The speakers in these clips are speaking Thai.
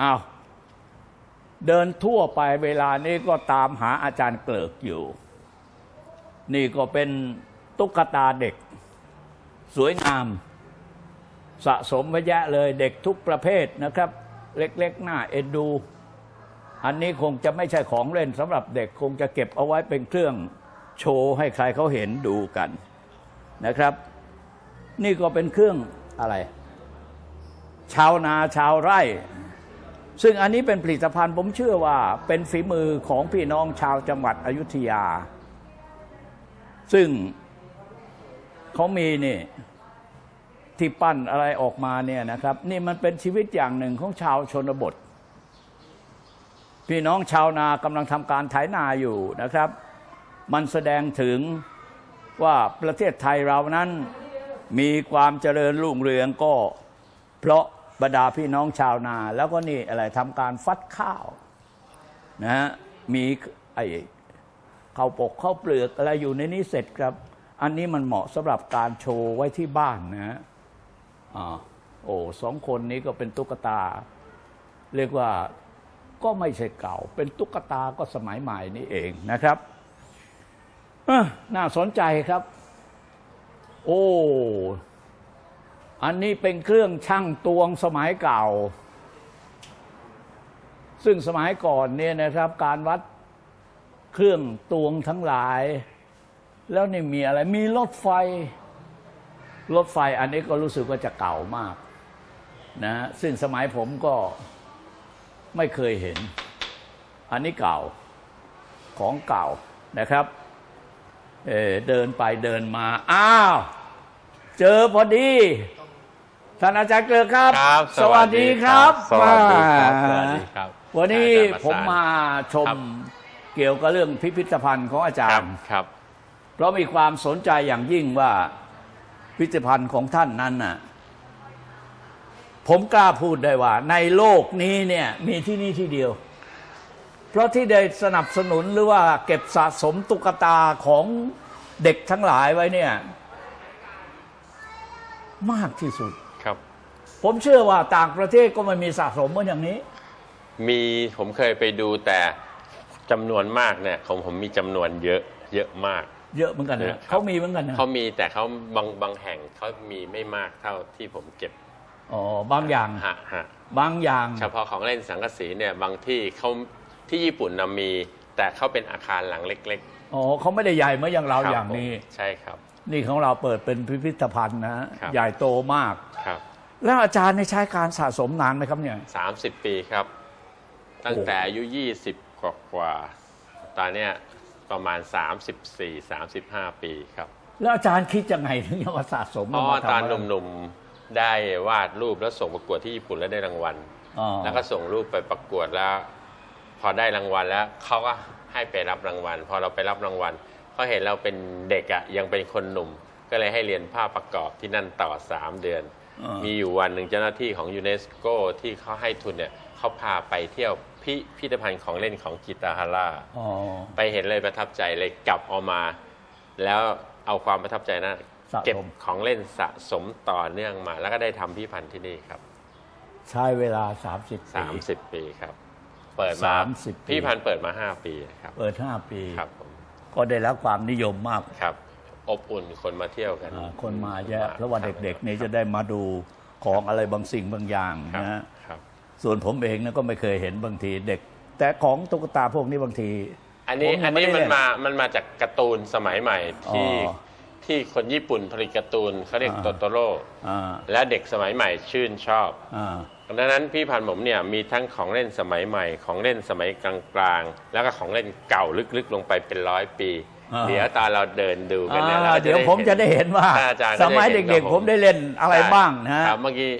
เอาเดินทั่วไปเวลานี้ก็ตามหาอาจารย์เกลิกอยู่ นี่ก็เป็นตุ๊กตาเด็ก สวยงาม สะสมไว้แยะเลยเด็กทุกประเภทนะครับ เล็กๆหน้าเอ็นดู อันนี้คงจะไม่ใช่ของเล่นสำหรับเด็กคงจะเก็บเอาไว้เป็นเครื่องโชว์ให้ใครเขาเห็นดูกันนะครับ นี่ก็เป็นเครื่องอะไร ชาวนาชาวไร่ ซึ่งอันนี้เป็นผลิตภัณฑ์ผมเชื่อว่าเป็นฝีมือของพี่น้องชาวจังหวัดอยุธยา ซึ่งเขามีนี่ที่ปั้นอะไรออกมาเนี่ยนะครับ นี่มันเป็นชีวิตอย่างหนึ่งของชาวชนบท พี่น้องชาวนากำลังทำการไถนาอยู่นะครับ มันแสดงถึงว่าประเทศไทยเรานั้นมีความเจริญรุ่งเรืองก็เพราะ บรรดาพี่น้องชาวนา แล้วก็นี่อะไรทำการฟัดข้าวนะฮะมีไอ้ข้าวปกข้าวเปลือกอะไรอยู่ในนี้เสร็จครับ อันนี้มันเหมาะสำหรับการโชว์ไว้ที่บ้านนะฮะอ่าโอ้สองคนนี้ก็เป็นตุ๊กตา เรียกว่าก็ไม่ใช่เก่า เป็นตุ๊กตาก็สมัยใหม่นี่เองนะครับน่าสนใจครับ โอ้ อันนี้เป็นเครื่องช่างตวงสมัยเก่า ซึ่งสมัยก่อนเนี่ยนะครับ การวัดเครื่องตวงทั้งหลาย แล้วนี่มีอะไร มีรถไฟ รถไฟอันนี้ก็รู้สึกว่าจะเก่ามากนะซึ่งสมัยผมก็ไม่เคยเห็น อันนี้เก่าของเก่านะครับเอเดินไปเดินมา อ้าว เจอพอดี ท่านอาจารย์เกลือครับ ครับสวัสดีครับสวัสดีครับมาสวัสดีครับ วันนี้อาจารย์ประสานผมมาชมครับเกี่ยวกับเรื่องพิพิธภัณฑ์ของอาจาครัรบย์ครับ เพราะมีความสนใจอย่างยิ่งว่าพิพิธภัณฑ์ของท่านนั้นน่ะ ผมกล้าพูดได้ว่า ในโลกนี้เนี่ย มีที่นี่ที่เดียว เพราะที่ได้สนับสนุนหรือว่าเก็บสะสมตุ๊กตาของเด็กทั้งหลายไว้เนี่ย มากที่สุดครับ ผมเชื่อว่าต่างประเทศก็ไม่มีสะสมเหมือนอย่างนี้ มีผมเคยไปดูแต่จำนวนมากเนี่ยของผมมีจำนวนเยอะเยอะมาก เยอะเหมือนกันเยนะอะครับ เขามีเหมือนกันนะเขามีแต่เขาบางบางแห่งเขามีไม่มากเท่าที่ผมเก็บอ๋อบางอย่างฮะฮะบางอย่างเฉพาะของเล่นสังกะสีเนี่ยบางที่เขาที่ญี่ปุ่นนะมี แต่เขาเป็นอาคารหลังเล็กอ๋อเขาไม่ได้ใหญ่เหมือนอย่างๆเราครับอย่างนี้ ผมใช่ครับ นี่ของเราเปิดเป็นพิพิธภัณฑ์นะฮะครับ ใหญ่โตมาก ครับ แล้วอาจารย์ในใช้การสะสมนานไหมครับเนี่ยสามสิบปีครับ ตั้งแต่อายุยี่สิบกว่ากว่าตอนเนี้ยประมาณ 34 35 ปีครับแล้วอาจารย์คิดยังไงถึงจะมาสะสมเพราะว่ามาทำตอนอะไรหนุ่มๆได้วาดรูปแล้วส่งประกวดที่ญี่ปุ่นแล้วได้รางวัลอ๋อแล้วก็ส่งรูปไปประกวดแล้ว พอได้รางวัลแล้วเขาก็ให้ไปรับรางวัล พอเราไปรับรางวัลเขาเห็นเราเป็นเด็กอะ่ะยังเป็นคนหนุ่ม ก็เลยให้เรียนภาพประกอบที่นั่นต่อ 3 เดือนอ่า มีมีอยู่วันหนึ่งเจ้าหน้าที่ของยูเนสโกที่เขาให้ทุนเนี่ยเขาพาไปเที่ยวพิพิธภัณฑ์ของเล่นของกิตาฮาร่าอ๋อไปเห็นเลยประทับใจเลยกลับเออกมา แล้วเอาความประทับใจนั้นสะเก็บสมของเล่นสะสมต่อเนื่องมา แล้วก็ได้ทำพิพิธภัณฑ์ที่นี่ครับ ใช้เวลา 30 ปี30 ปีครับ เปิดมา30ปีพิพิธภัณฑ์เปิดมา 5 ปีครับ เปิด 5 ปีครับผมก็ได้รับความนิยมมากครับ อบอุ่นคนมาเที่ยวกัน อ่าคนมาเยอะมกเพราะว่าคบเด็กๆนี่จะได้มาดูของอะไรบางสิ่งบางอย่างครับนะฮะ ครับ ส่วนผมเองนะก็ไม่เคยเห็นบางทีเด็ก แต่ของตุ๊กตาพวกนี้บางที อันนี้ผมยังอันไม่นี้ได้มันเล่นมามันมาจากการ์ตูนสมัยใหม่ที่อ๋อที่คนญี่ปุ่นผลิตการ์ตูนเขาเรียกอ่า โตโตโร่อ่าและเด็กสมัยใหม่ชื่นชอบ อ่าดังนั้นพี่พันธ์ผมเนี่ยมีทั้งของเล่นสมัยใหม่ ของเล่นสมัยกลางๆ แล้วก็ของเล่นเก่าลึกๆ ลงไปเป็นร้อยปีอ่า เดี๋ยวตอนเราเดินดูกันเนี่ยอ่าราก็เดี๋ยวผมจะได้เห็นว่าท่นอาจารย์สก็จะมัยห็นเด็กบๆผมได้เล่นอะไรบ้างนะฮะครับเมื่อกี้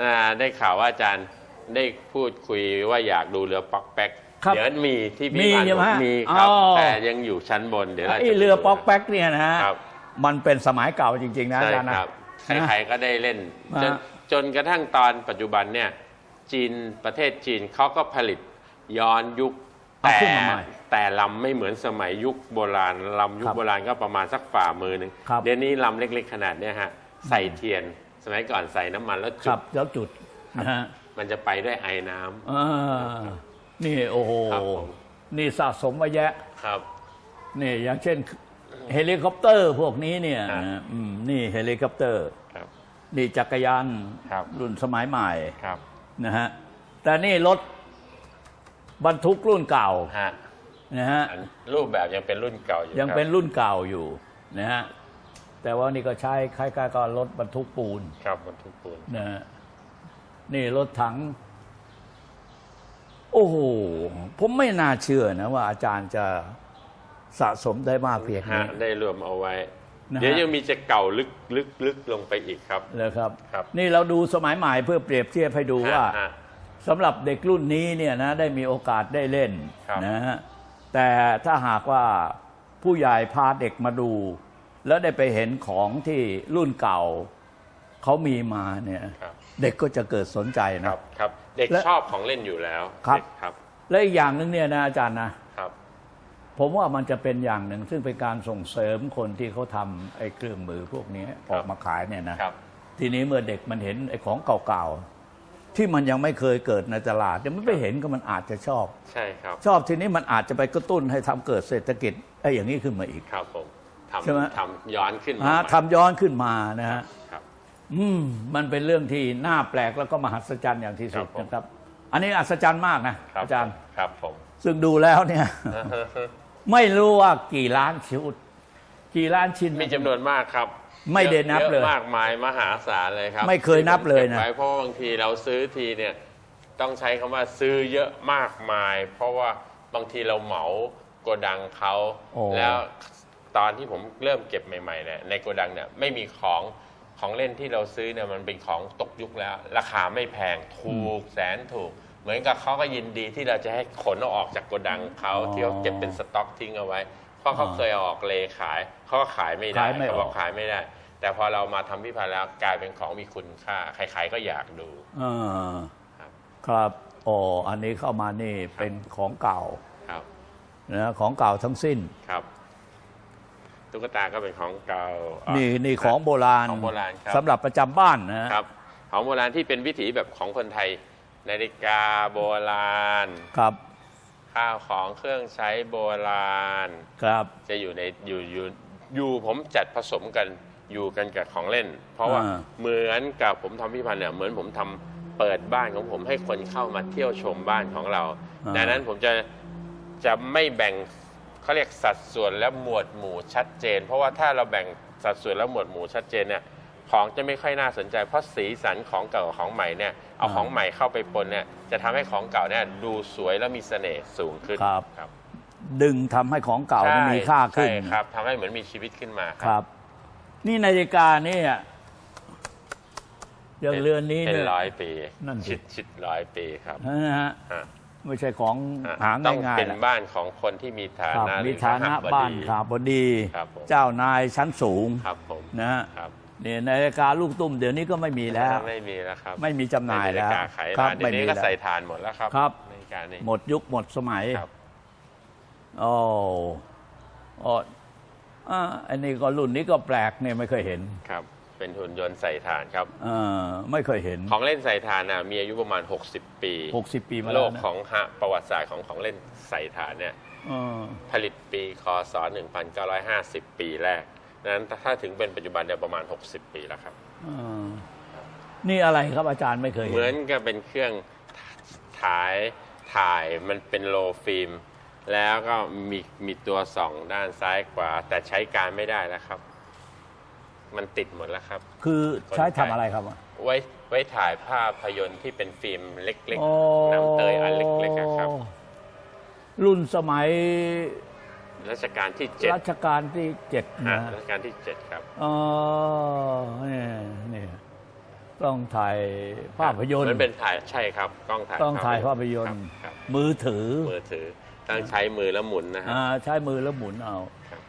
อ่าได้ข่าวว่าอาจารย์ได้พูดคุยว่าอยากดูเรือป๊อกแป๊กครับเดี๋ยวมีที่มีพี่พันธ์ใช่ไหมผมมีครับอ๋อแต่ยังอยู่ชั้นบนเดี๋ยวเราจะไอ้เรือป๊อกแป๊กเนี่ยนะฮะครับมันเป็นสมัยเก่าจริง ๆ นะอาใช่จารย์นะครับนะใครๆก็ได้เล่นจนอ่าจนกระทั่งตอนปัจจุบันเนี่ยจีนประเทศจีนเขาก็ผลิตย้อนยุคเอา แต่ขึ้นมาใหม่แต่ลำไม่เหมือนสมัยยุคโบราณลำยุคครับโบราณก็ประมาณสักฝ่ามือหนึ่งครับ เดี๋ยวนี้ลำเล็ก ๆ ขนาดเนี้ยฮะใส่เทียน สมัยก่อนใส่น้ำมันแล้วคจุรัดบแล้วจุดนะฮะมันจะไปด้วยไอ้น้ำ อ่านี่โอ้โหครับผม นี่สะสมมาแยะ ครับ นี่อย่างเช่นเฮลิคอปเตอร์พวกนี้เนี่ยครับ นะอืมนี่เฮลิคอปเตอร์ ครับ นี่จักรยานครับ รุ่นสมัยใหม่ครับ นะฮะแต่นี่รถ บรรทุกรุ่นเก่าฮะนะฮะอันรูปแบบยังเป็นรุ่นเก่าอยู่ยังครับเป็นรุ่นเก่าอยู่นะฮะแต่ว่านี่ก็ใช้คล้ายๆกับรถบรรทุกปูนครับบรรทุกปูนนะฮะนี่รถถัง โอ้โหผมไม่น่าเชื่อนะว่าอาจารย์จะสะสมได้มากเพียงฮะนี้ได้รวมเอาไว้นะฮะเดี๋ยวยังมีจะเก่าลึกลึกลึกลงไปอีกครับเลยครับครับ นี่เราดูสมัยใหม่เพื่อเปรียบเทียบให้ดูว่าฮะ สำหรับเด็กรุ่นนี้เนี่ยนะได้มีโอกาสได้เล่นครับนะฮะแต่ถ้าหากว่าผู้ใหญ่พาเด็กมาดู แล้วได้ไปเห็นของที่รุ่นเก่าเขามีมาเนี่ยครับ เด็กก็จะเกิดสนใจคนะ รับครับเด็กและชอบของเล่นอยู่แล้วครับ เด็กครับและอีกอย่างหนึ่งเนี่ยนะอาจารย์นะ ครับผมว่ามันจะเป็นอย่างหนึ่ง ซึ่งเป็นการส่งเสริมคนที่เขาทำไอ้เครื่องมือพวกนี้ออกมาขายเนี่ยนะ ครับ ทีนี้เมื่อเด็กมันเห็นไอ้ของเก่าๆ ที่มันยังไม่เคยเกิดในตลาดเดี๋ยวมันไปเห็นก็มันอาจจะชอบ ใช่ครับ ชอบทีนี้มันอาจจะไปกระตุ้นให้ทำเกิดเศรษฐกิจไอ้อย่างนี้ขึ้นมาอีก ครับผมทใช่ไหมำทำย้อนขึ้นมาฮะใหม่ทำย้อนขึ้นมานะฮะ ครับ อืมมันเป็นเรื่องที่น่าแปลกแล้วก็มหัศจรรย์อย่างที่สุดครับผม นะครับ อันนี้อัศจรรย์มากนะครับอาจารย์ ครับผม ซึ่งดูแล้วเนี่ย ไม่รู้ว่ากี่ล้านชิ้นกี่ล้านชิ้น มีจำนวนมากครับ ไม่ได้นับเลย อะมากมายมหาศาลเลยครับไม่เคยนับเลยนะ ที่ผมก็บไว้เพราะว่าบางทีเราซื้อทีเนี่ยต้องใช้คำว่าซื้อเยอะมากมาย เพราะว่าบางทีเราเหมาโกดังเขาโอ้ แล้วตอนที่ผมเริ่มเก็บใหม่ๆเนี่ยในโกดังเนี่ยไม่มีของของเล่นที่เราซื้อเนี่ยมันเป็นของตกยุคแล้ว ราคาไม่แพงถูกแสนถูก เหมือนกับเขาก็ยินดีที่เราจะให้ขนเอาออกจากโกดังเขาที่เขาเก็บเป็นสต็อกทิ้งเอาไว้ เพราะเขาเคยเอาออกเลขายเขาก็ขายไม่ได้ขายไม่ออก เขาบอกขายไม่ได้ แต่พอเรามาทำพิพันธ์แล้วกลายเป็นของมีคุณค่า ใครๆก็อยากดูอ่าครับ ครับอ๋ออันนี้เข้ามานี่เป็นของเก่าครับ นะของเก่าทั้งสิ้น ครับ ตุ๊กตาก็เป็นของเก่านี่นี่นี่ของโบราณของโบราณครับ สำหรับประจำบ้านนะฮะครับ ของโบราณที่เป็นวิถีแบบของคนไทย นาฬิกาโบราณ ครับ ข้าวของเครื่องใช้โบราณ ครับ จะอยู่ในอยู่อยู่อยู่ผมจัดผสมกันอยู่กันกับของเล่น เพราะว่าอ่า เหมือนกับผมทำพิพันธ์เนี่ยเหมือนผมทำเปิดบ้านของผมให้คนเข้ามาเที่ยวชมบ้านของเราดังนั้นผมจะจะไม่แบ่งเขาเรียกสัดส่วนและหมวดหมู่ชัดเจน เพราะว่าถ้าเราแบ่งสัดส่วนและหมวดหมู่ชัดเจนเนี่ย ของจะไม่ค่อยน่าสนใจ เพราะสีสันของเก่ากับของใหม่เนี่ยเอาอ่าของใหม่เข้าไปปนเนี่ยจะทำให้ของเก่าเนี่ยดูสวยและมีเสน่ห์สูงขึ้นครับ ครับดึงทำให้ของเก่ามันมีค่าขึ้น ใช่ครับทำให้เหมือนมีชีวิตขึ้นมาครับ นี่นาฬิกานี่อะอย่างเรือนนี้เป็นเนี่ยร้อยปีนั่นสิ ชิดชิดร้อยปีครับนะฮะฮะไม่ใช่ของฮะหาต้องง่ายเป็นๆแหละบ้านของคนที่มีฐาครับนะหมีรือฐานะขหบบ้านดี ขาบดี ครับผม เจ้านายชั้นสูงครับผมนะฮะ ครับ เนี่ยนาฬิกาลูกตุ้มเดี๋ยวนี้ก็ไม่มีแล้ว ไม่มีแล้วครับไม่มีจำหน่ายแล้วไม่มีนาฬิกาขายครับร้านเดี๋ยวนี้ไม่มีก็แล้ว ใส่ฐานหมดแล้วครับครับ นาฬิกานี่ หมดยุคหมดสมัยครับ โอ้โอ้อ่าอันนี้ก็รุ่นนี้ก็แปลกเนี่ยไม่เคยเห็นครับ เป็นหุ่นยนต์ใส่ฐานครับ เออไม่เคยเห็น ของเล่นใส่ฐานน่ะมีอายุประมาณ 60 ปี60 ปีมาโลแล้วกนะของฮะประวัติศาสตร์ของของเล่นใส่ฐานเนี่ย เออผลิตปีคศ 1950 ปีแรก นั้นถ้าถึงเป็นปัจจุบันเนี่ยประมาณ 60 ปีแล้วครับเออนี่อะไรครับอาจารย์ไม่เคยเหเห็นมือนกับเป็นเครื่องถ่ายถ่ายมันเป็นโลฟิล์ม แล้วก็มีมีตัวส่องด้านซ้ายขวาแต่ใช้การไม่ได้แล้วครับ มันติดหมดแล้วครับ คือใช้ทำอะไรครับ ไว้ไว้ถ่ายภาพยนตร์ที่เป็นฟิล์มเล็กโอ้ๆน้ำเตยอันเล็กๆอะครับ รุ่นสมัย รัชกาลที่เจ็ดรัชกาลที่เจ็ดฮะนะ รัชกาลที่เจ็ดครับ อ๋อเนี่ยเนี่ยต้องถ่ายภาพยนตร์มันเป็นถ่ายใช่ครับกล้องถ่ายต้องถ่ายภาพยนตคร์บครับมือถือ มือถือต้องใช้มือแล้วหมุนนะฮะอ่าใช้มือแล้วหมุนเอาครับ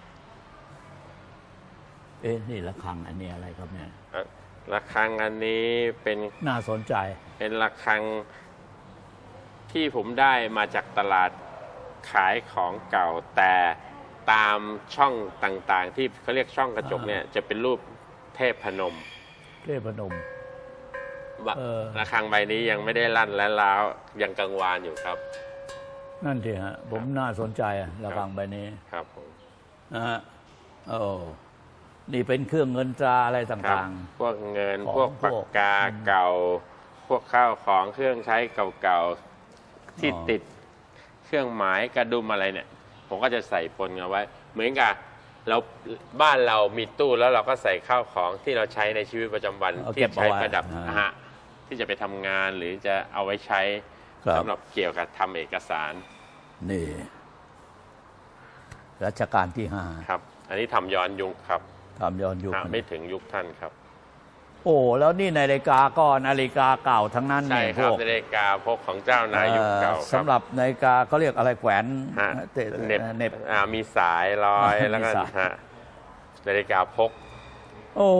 เอ๊ะนี่ระฆังอันนี้อะไรครับเนี่ยระฆังอันนี้เป็นน่าสนใจ เป็นระฆังที่ผมได้มาจากตลาด ขายของเก่าแต่ตามช่องต่างๆ ที่เขาเรียกช่องกระจกเนี่ยจะเป็นรูปเทพพนม เทพนมบะเออ ระฆังใบนี้ยังไม่ได้ลั่นและล้าวยังกังวานอยู่ครับ นั่นทีฮะ ผมน่าสนใจอะระฆังใบนี้ครับผมนะฮะโอ้นี่เป็นเครื่องเงินตราอะไรครับต่าง พวกเงินของพวกปากกาเก่า พวกข้าวของเครื่องใช้เก่าๆที่อ๋อติด เครื่องหมายกระดุมอะไรเนี่ย ผมก็จะใส่ปนกันไว้ เหมือนกับเราบ้านเรามีตู้แล้วเราก็ใส่ข้าวของที่เราใช้ในชีวิตประจำวันเอาที่เก็บเอาใช้ไว้ประดับอ่านะฮะที่จะไปทำงานหรือจะเอาไว้ใช้ครับ สำหรับเกี่ยวกับทำเอกสารๆนี่ รัชกาลที่ห้าครับ อันนี้ทำย้อนยุคครับ ทำย้อนยุค อ่าไม่ถึงยุคท่านครับ โอ้แล้วนี่นาฬิกาก็นาฬิกาเก่าทั้งนั้นใช่เนี่ยคพรับวกนาฬิกาพกของเจ้านายยุคเก่าเอ่อครับสำหรับนาฬิกาเขาเรียกอะไรแขวนฮะเตะเหน็บเหน็บ อ่ามีสายลอยมีแล้วก็สาย ฮะนาฬิกาพกโอ้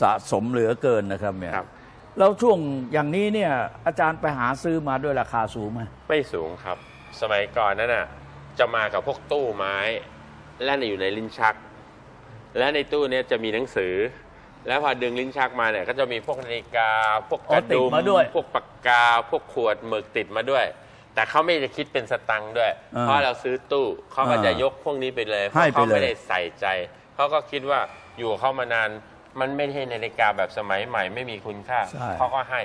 สะสมเหลือเกินนะครับเนี่ยครับ แล้วช่วงอย่างนี้เนี่ย อาจารย์ไปหาซื้อมาด้วยราคาสูงไหมไม่สูงครับ สมัยก่อนนั้นน่ะ จะมากับพวกตู้ไม้ และอยู่ในลิ้นชัก และในตู้เนี้ยจะมีหนังสือ แล้วพอดึงลิ้นชักมาเนี่ยก็จะมีพวกนาฬิกา พวกกระดุม อ๋อติดมาด้วยพวกปากกา พวกขวดหมึกติดมาด้วย แต่เขาไม่ได้คิดเป็นสตังค์ด้วย อ่าเพราะเราซื้อตู้เขาก็อ่าจะยกพวกนี้ไปเลยเพให้ราะไปเขาเลยไม่ได้ใส่ใจเขาก็คิดว่าอยู่กับเขามานานมันไม่ใช่นาฬิกาแบบสมัยใหม่ไม่มีคุณค่า ใช่ เขาก็ให้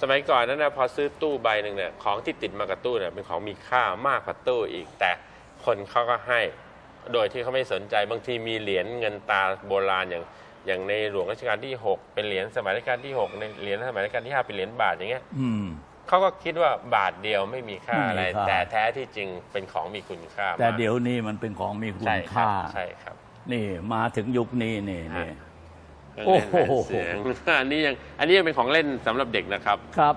สมัยก่อนนั้นนะพอซื้อตู้ใบหนึ่งเนี่ยของที่ติดมากับตู้เนี่ยเป็นของมีค่ามากกว่าตู้อีก แต่คนเขาก็ให้ โดยที่เขาไม่สนใจบางทีมีเหรียญเงินตาโบราณอย่างอย่างในหลวงรัชกาลที่ 6 เป็นเหรียญสมัยรัชกาลที่6ในเหรียญสมัยรัชกาลที่ 5 เป็นเหรียญบาทอย่างเงี้ยอืมเขาก็คิดว่าบาทเดียวไม่มีค่าไม่มีอะไรค่า แต่แท้ที่จริงเป็นของมีคุณค่าแต่มากเดี๋ยวนี้มันเป็นของมีคุใช่ณครับค่าใช่ครับ นี่มาถึงยุคนี้นี่นี่เครื่องเล่นโอ้โหแผ่นเสียง อันนี้ยังอันนี้ยังเป็นของเล่นสำหรับเด็กนะครับ ครับ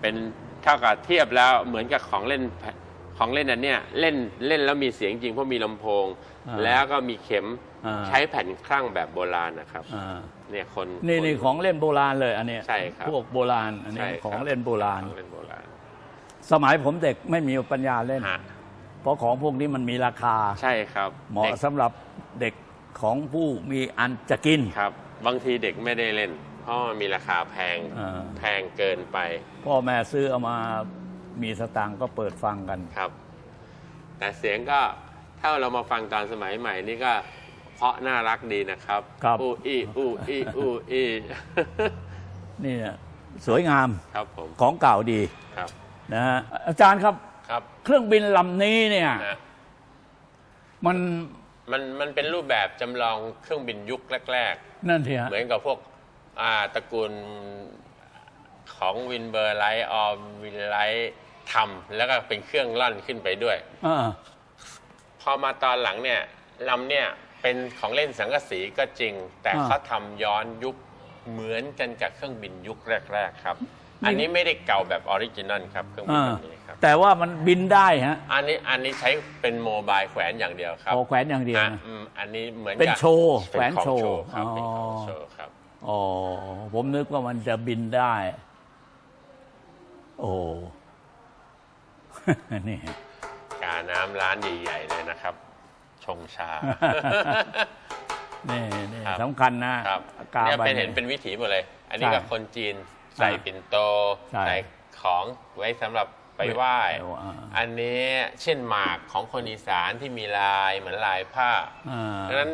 เป็นเท่ากับเทียบแล้วเหมือนกับของเล่นแผ่น ของเล่นอันเนี้ยเล่นเล่นแล้วมีเสียงจริงเพราะมีลำโพง อ่าแล้วก็มีเข็มอ่า ใช้แผ่นคลั่งแบบโบราณนะครับอ่าเนี่ยคนนี่คนี่ของเล่นโบราณเลยอันเนี้ยใช่ครับพวกโบราณอันนี้ใช่ครับ ของเล่นโบราณ ของเล่นโบราณสมัยผมเด็กไม่มีปัญญาเล่น ฮะเพราะของพวกนี้มันมีราคา ใช่ครับเหมาะเด็กสำหรับเด็กของผู้มีอันจะกิน ครับ บางทีเด็กไม่ได้เล่น เพราะมันมีราคาแพงอ่า แพงเกินไปพ่อแม่ซื้อเอามา มีสตางค์ก็เปิดฟังกัน ครับ แต่เสียงก็ถ้าเรามาฟังตอนสมัยใหม่นี่ก็เพราะน่ารักดีนะครับครับ อูอีอูอีอูอีนี่สวยงามครับผมของเก่าดีครับนะฮะอาจารย์ครับครับเครื่องบินลำนี้เนี่ย นะมันมันมันเป็นรูปแบบจำลองเครื่องบินยุคแรกนั่นทีๆฮะเหมือนกับพวกอ่าตระกูลของวินเบอร์ไลท์ออมวินไลท์ ทำแล้วก็เป็นเครื่องล่อนขึ้นไปด้วยอ่าพอมาตอนหลังเนี่ยลำเนี่ยเป็นของเล่นสังกะสีก็จริง แต่อ่าเขาทำย้อนยุคเหมือนกันกับเครื่องบินยุคแรก ๆ ครับนี่อันนี้ไม่ได้เก่าแบบออริจินอลครับเครื่องบินอ่าแบบนี้ครับแต่ว่ามันบินได้ฮะอันนี้อันนี้ใช้เป็นโมบายแขวนอย่างเดียวครับโอแขวนอย่างเดียวอะนะอืมอันนี้เหมือนเป็นกับโชว์เป็นของแขวนโชว์โชว์ครับเป็นของอ๋อโชว์ครับอ๋อผมนึกว่ามันจะบินได้ โอ้ นี่กาน้ำร้านใหญ่ๆเลยนะครับ ชงชา นี่นี่ครับ สำคัญนะครับกาเนี่ยใบเป็นเห็นเป็นวิถีหมดเลย อันนี้ใช่กับคนจีนใส่อ่าปิ่นโตใช่ใส่ของไว้สำหรับไปไหว้เอาอ่าอันนี้เช่นหมากของคนอีสานที่มีลายเหมือนลายผ้า อ่า ดังนั้น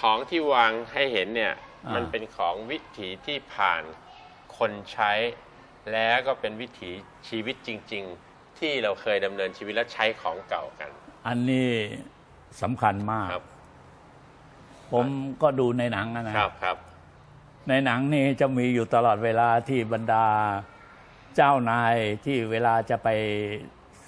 ของที่วางให้เห็นเนี่ยอ่ามัมันเป็นของวิถีที่ผ่านคนใช้ แล้วก็เป็นวิถีชีวิตจริงๆ ที่เราเคยดำเนินชีวิตและใช้ของเก่ากัน อันนี้สำคัญมาก ครับ ผมก็ดูในหนังอะนะครับครับ ในหนังนี่จะมีอยู่ตลอดเวลาที่บรรดาเจ้านายที่เวลาจะไป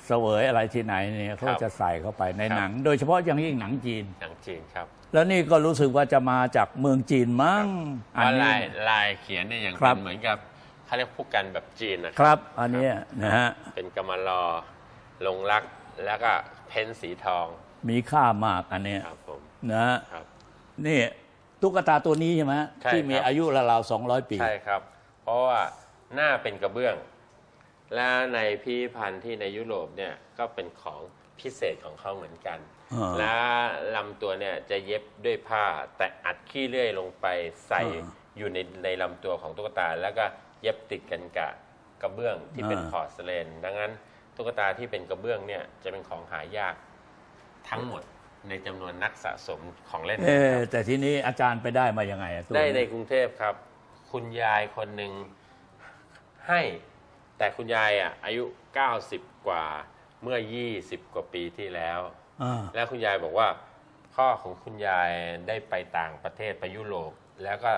เสวยอะไรที่ไหนเนี่ยเขาจะใส่เข้าไปในหนัง โดยเฉพาะอย่างยิ่งหนังจีน หนังจีนครับแล้วนี่ก็รู้สึกว่าจะมาจากเมืองจีนมั้งเพอันราะนี้ลายลายเขียนเนี่ยยังครัเป็บ นเหมือนกับ เขาเรียกผู้กันแบบจีนนะคครับรับ อันเนี้ยนะฮะเป็นกำมะลอลงรักแล้วก็เพ้นสีทอง มีค่ามากอันเนี้ยครับผมนะฮะครับนี่ตุ๊กตาตัวนี้ใช่ไหมใช่ที่มีครับอายุราวๆสองร้อยปีใช่ครับ เพราะว่าหน้าเป็นกระเบื้อง และในพิพิธภัณฑ์ที่ในยุโรปเนี่ยก็เป็นของพิเศษของเขาเหมือนกันอ่าและลำตัวเนี่ยจะเย็บด้วยผ้าแต่อัดขี้เลื่อยลงไปใส่ อ่าอยู่ในในลำตัวของตุ๊กตา แล้วก็เย็บติดกันกับกระเบื้องที่เป็นอ่า พอร์สเลนดังนั้นตุ๊กตาที่เป็นกระเบื้องเนี่ยจะเป็นของหายากทั้งหมดในจำนวนนักสะสมของเล่น เออนะครับแต่ทีนี้อาจารย์ไปได้มายังไงอะตัวได้ในนี้กรุงเทพครับ คุณยายคนหนึ่งให้ แต่คุณยายอะอายุ 90 กว่าเมื่อ 20 กว่าปีที่แล้ว อ่าแล้วคุณยายบอกว่า พ่อของคุณยายได้ไปต่างประเทศไปยุโรป แล้วก็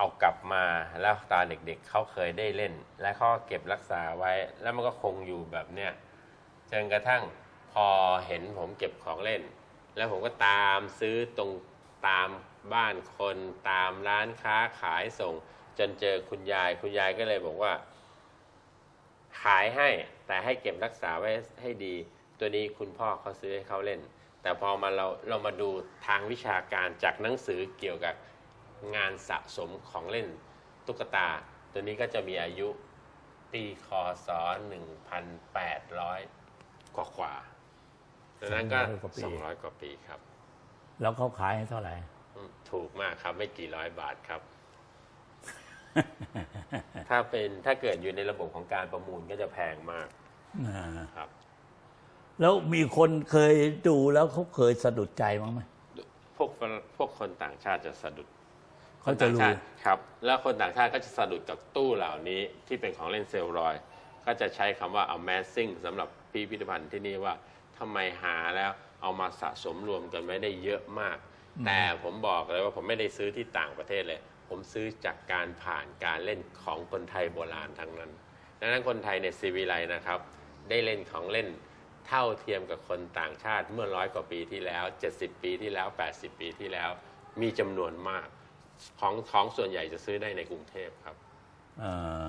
เอากลับมาแล้วตอนเด็กๆเขาเคยได้เล่น และเขาเก็บรักษาไว้ แล้วมันก็คงอยู่แบบเนี้ยจนกระทั่งพอเห็นผมเก็บของเล่น แล้วผมก็ตามซื้อตรงตามบ้านคนตามร้านค้าขายส่ง จนเจอคุณยายคุณยายก็เลยบอกว่า ขายให้แต่ให้เก็บรักษาไว้ให้ดี ตัวนี้คุณพ่อเขาซื้อให้เขาเล่น แต่พอมาเราเรามาดูทางวิชาการจากหนังสือเกี่ยวกับ งานสะสมของเล่นตุ๊กตา ตัวนี้ก็จะมีอายุปีคศ1,800 กว่ากว่าๆดังนั้นก็200 กว่าปีครับ แล้วเขาขายให้เท่าไหร่อืมถูกมากครับ ไม่กี่ร้อยบาทครับ ถ้าเป็นถ้าเกิดอยู่ในระบบของการประมูลก็จะแพงมากอ่าครับ แล้วมีคนเคยดูแล้วเขาเคยสะดุดใจมั้งไหม พวกฝรั่งพวกคนต่างชาติจะสะดุดเขาจะรู้ คนต่งชติครับ แล้วคนต่างชาติก็จะสะดุดกับตู้เหล่านี้ที่เป็นของเล่นเซลลอย ก็จะใช้คำว่า amazing สำหรับพิพิธภัณฑ์ที่นี่ว่าทำไมหาแล้วเอามาสะสมรวมกันไว้ได้เยอะมาก แต่ผมบอกเลยว่าผมไม่ได้ซื้อที่ต่างประเทศเลย ผมซื้อจากการผ่านการเล่นของคนไทยโบราณทั้งนั้น ดังนั้นคนไทยในซีวิไลนะครับ ได้เล่นของเล่นเท่าเทียมกับคนต่างชาติเมื่อร้อยกว่าปีที่แล้ว 70 ปีที่แล้ว 80 ปีที่แล้ว มีจำนวนมาก ของของส่วนใหญ่จะซื้อได้ในกรุงเทพครับเออ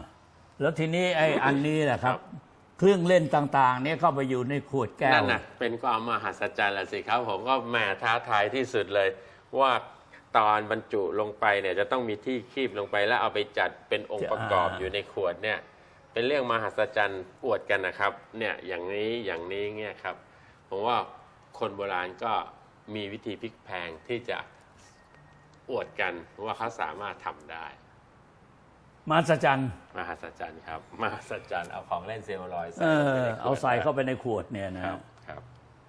แล้วทีนี้ไอ้อันนี้แหละครับครับ เครื่องเล่นต่างๆ เนี่ยเข้าไปอยู่ในขวดแก้วนั่นนะเป็นความมหัศจรรย์ละสิครับ ผมก็แหมท้าทายที่สุดเลย ว่าตอนบรรจุลงไปเนี่ยจะต้องมีที่คีบลงไปแล้วเอาไปจัดเป็นองค์ประกอบอ่าอยู่ในขวดเนี่ย เป็นเรื่องมหัศจรรย์อวดกันนะครับ เนี่ยอย่างนี้อย่างนี้เงี้ยครับ ผมว่าคนโบราณก็มีวิธีพลิกแพลงที่จะ อวดกันว่าเขาสามารถทำได้มหัศจรรย์มหัศจรรย์ครับมหัศจรรย์เอาของเล่นเซลลอยด์เอใส่ลงไปในขวดอเอาใส่เข้าไปในขวดเนี่ยนะคฮะรับครับ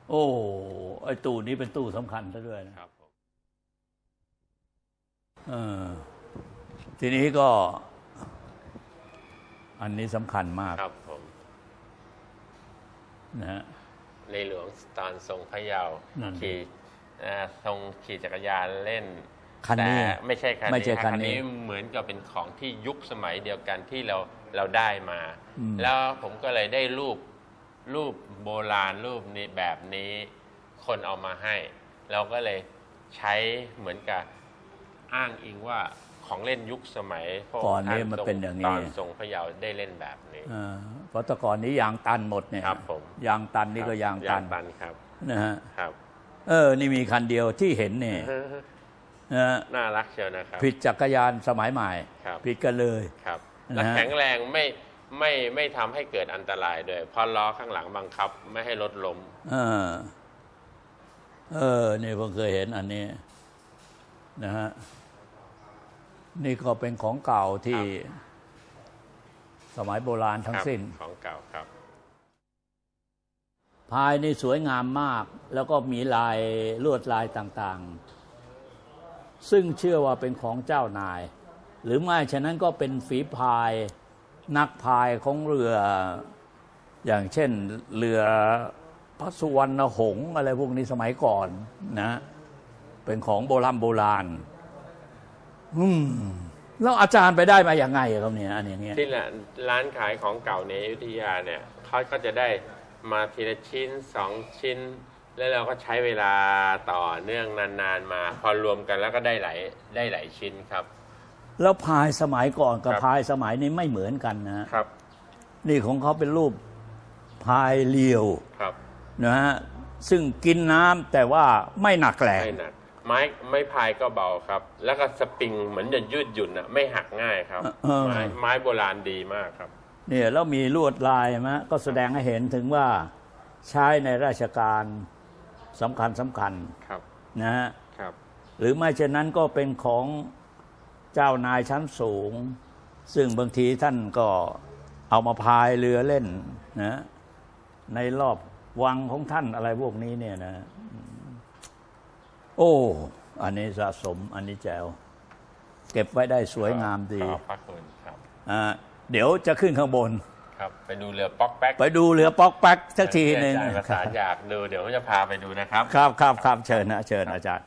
โอ้ไอ้ตู้นี้เป็นตู้สำคัญซะด้วยนะ ครับผม เออทีนี้ก็ อันนี้สำคัญมากครับผมนะฮะ ในหลวงตอนทรงพระเยาว์นั่น ขี่อ่าทรงขี่จักรยานเล่น คันนี้แต่ไม่ใช่คันไม่ใช่นี้คันคันนี้นี้เหมือนกับเป็นของที่ยุคสมัยเดียวกันที่เราเราได้มา อืม แล้วผมก็เลยได้รูปรูปโบราณรูปนี้แบบนี้คนเอามาให้ เราก็เลยใช้เหมือนกับอ้างอิงว่าของเล่นยุคสมัยพระก่อนท่านี้มันทรงเป็นอย่างตนี้อนทรงพระเยาว์ได้เล่นแบบนี้ เออเพราะแต่ก่อนนี้ยางตันหมดเนี่ยครับผม ยางตันนี่ก็ยางตันตันครับ นะฮะครับ เออ นี่มีคันเดียวที่เห็นเนี่ย นะฮะน่ารักเชียวนะครับผิดจักรยานสมัยใหม่ครับผิดกันเลยครับนะฮะและแข็งแรงไม่ไม่ไม่ทำให้เกิดอันตรายด้วยเพราะล้อข้างหลังบังคับ ไม่ให้รถล้มเออเออนี่ผมเคยเห็นอันนี้ นะฮะนี่ก็เป็นของเก่าที่สมัยโบราณทั้คงรับสิ้นของเก่าครับ ภายนี่สวยงามมาก แล้วก็มีลายลวดลายต่าง ๆ ซึ่งเชื่อว่าเป็นของเจ้านาย หรือไม่ฉะนั้นก็เป็นฝีพายนักพายของเรือ อย่างเช่นเรือพระสุวรรณหงอะไรพวกนี้สมัยก่อนนะ เป็นของโบราณโบราณอืมแล้วอาจารย์ไปได้มาอย่างไงครับเนี่ยอันอย่างเงี้ยที่ร้านร้านขายของเก่าในอยุธยาเนี่ยเขาก็จะได้มาทีละชิ้นสองชิ้น แล้วเราก็ใช้เวลาต่อเนื่องนานๆมา พอรวมกันแล้วก็ได้หลายได้หลายชิ้นครับ แล้วพายสมัยก่อนกับครับพายสมัยนี้ไม่เหมือนกันนะฮะครับ นี่ของเขาเป็นรูปพายเรียวครับนะฮะซึ่งกินน้ำแต่ว่าไม่หนักแหลกไม่หนักไม้ไม้พายก็เบาครับ แล้วก็สปริงเหมือนจะยืดหยุ่นอะไม่หักง่ายครับเออไม้ไม้โบราณดีมากครับ เนี่ยแล้วมีลวดลายไหมก็แสดงให้เห็นถึงว่าใช้ในราชการ สำคัญสำคัญครับนะฮะครับหรือไม่เช่นนั้นก็เป็นของเจ้านายชั้นสูง ซึ่งบางทีท่านก็เอามาพายเรือเล่นนะในรอบวังของท่านอะไรพวกนี้เนี่ยนะ โอ้ อันนี้สะสม อันนี้แจว เก็บไว้ได้สวยงามดีขอบพระคุณครับอ่าเดี๋ยวจะขึ้นข้างบน ครับไปดูเรือป๊อกแป๊กไปดูเรือป๊อกแป๊กสักทีหนึ่งอาจารย์ประสานอยากดูเดี๋ยวผมจะพาไปดูนะครับ ครับครับครับเชิญนะเชิญอาจารย์